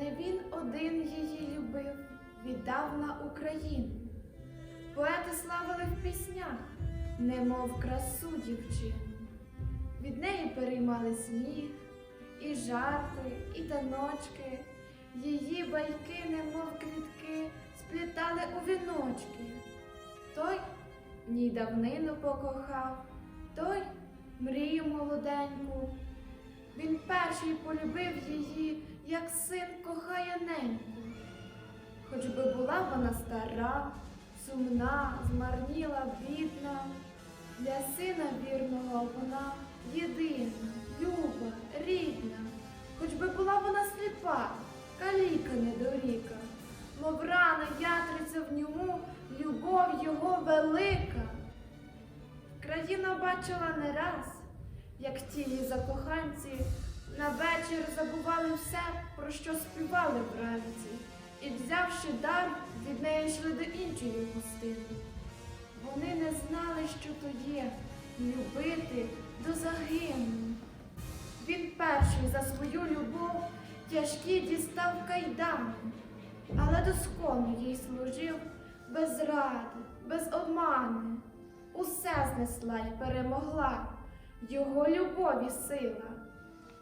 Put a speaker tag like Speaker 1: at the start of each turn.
Speaker 1: Не він один її любив, віддав на Україну. Поети славили в піснях, немов красу дівчину. Від неї переймали сміх, і жарти, і таночки. Її байки, немов квітки, сплітали у віночки. Той ній давнину покохав, той мрію молоденьку. Він перший полюбив її, як син кохає неньку. Хоч би була вона стара, сумна, змарніла, бідна, для сина вірного вона єдина, люба, рідна, хоч би була вона сліпа, каліка недоріка, мов рана ятриця в ньому, любов його велика. Країна бачила не раз, як ті її закоханці на вечір забували все, про що співали вранці, і, взявши дар, від неї йшли до іншої гостини. Вони не знали, що то є любити до загину. Він перший за свою любов тяжкі дістав кайдани, але доскону їй служив без зради, без обмани. Усе знесла й перемогла його любові сила,